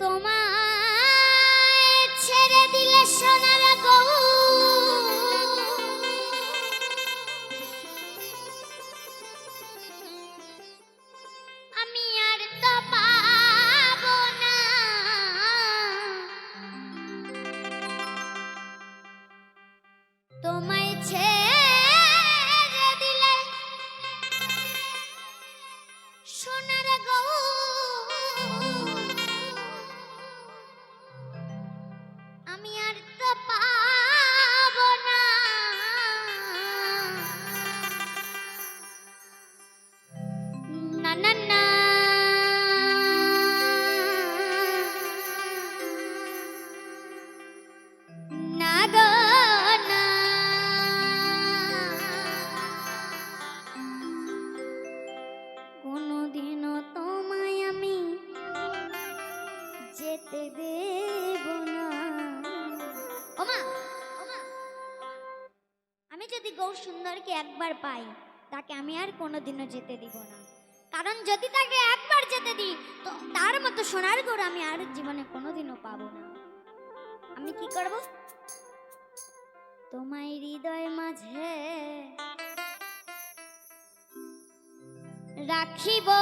তোমার ছেড়ে দিলে আমি আর তো না। সুন্দরকে একবার পাই, তাকে আমি আর কোনোদিনও যেতে দিব না। কারণ যদি তাকে একবার যেতে দিই, তো তার মতো সোনার গরু আমি আর জীবনে কোনোদিনও পাবো না। আমি কি করব? তোমায় হৃদয় মাঝে রাখিবো।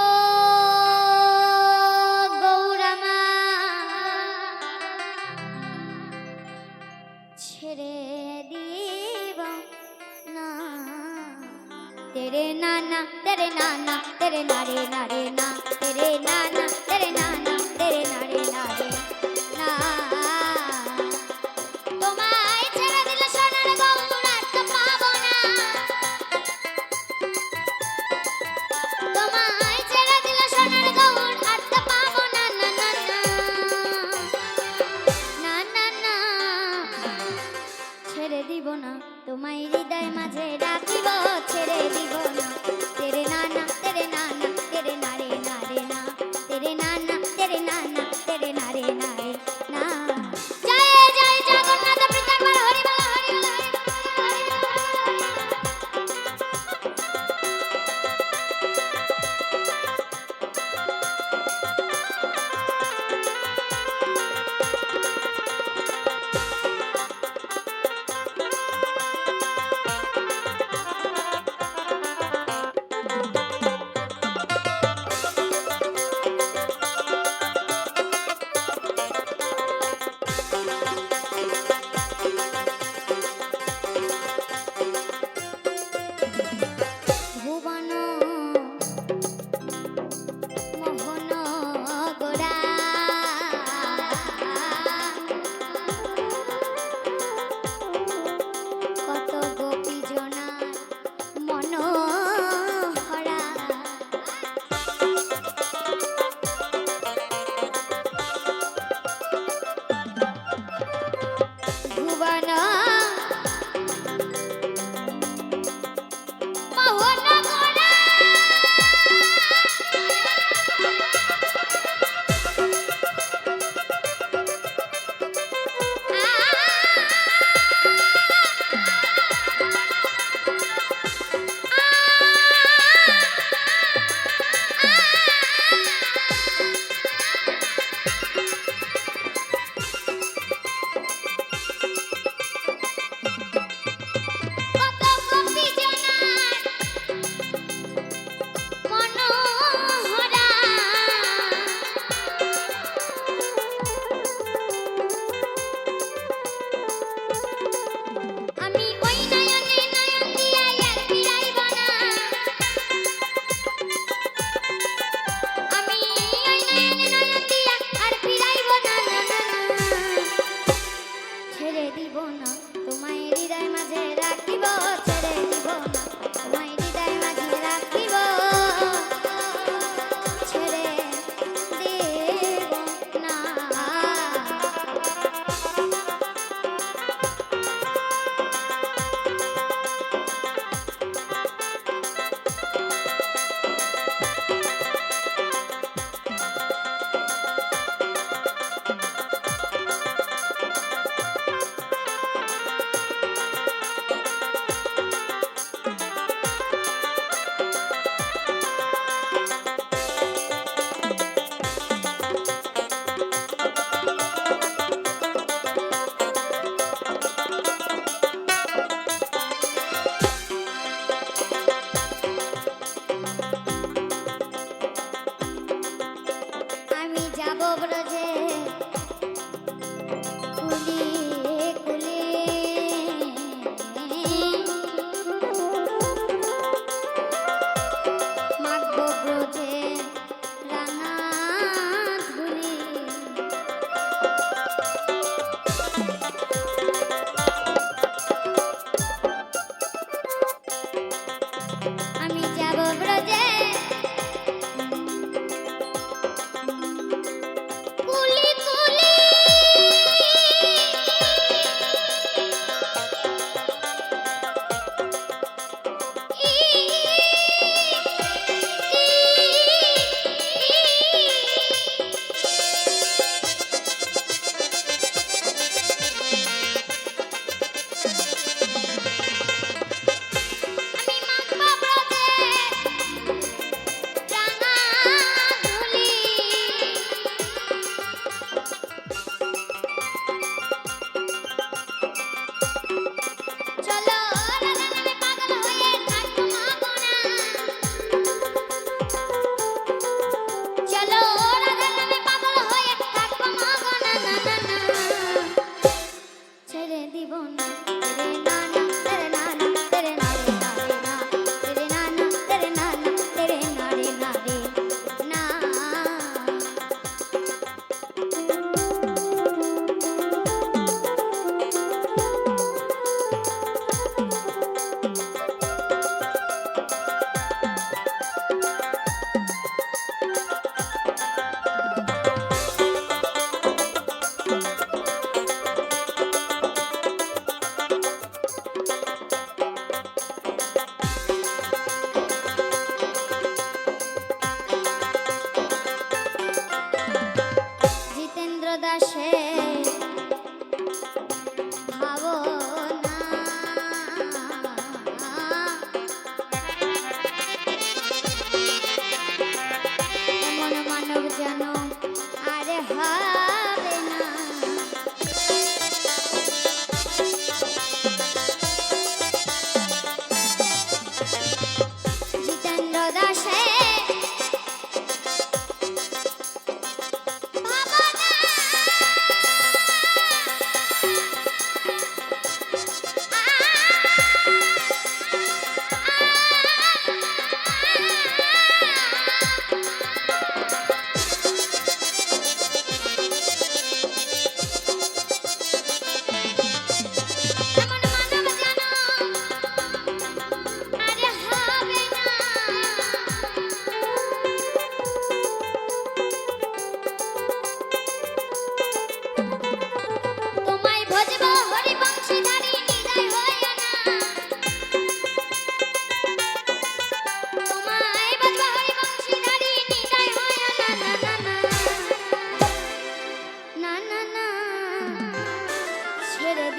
তোমায় হৃদয় মাঝে রাখিব ছেড়ে দিব না। তেরে নানা তেরে নানা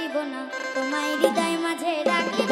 ছাড়িব না। তোমায় হৃদয় মাঝে রাখিব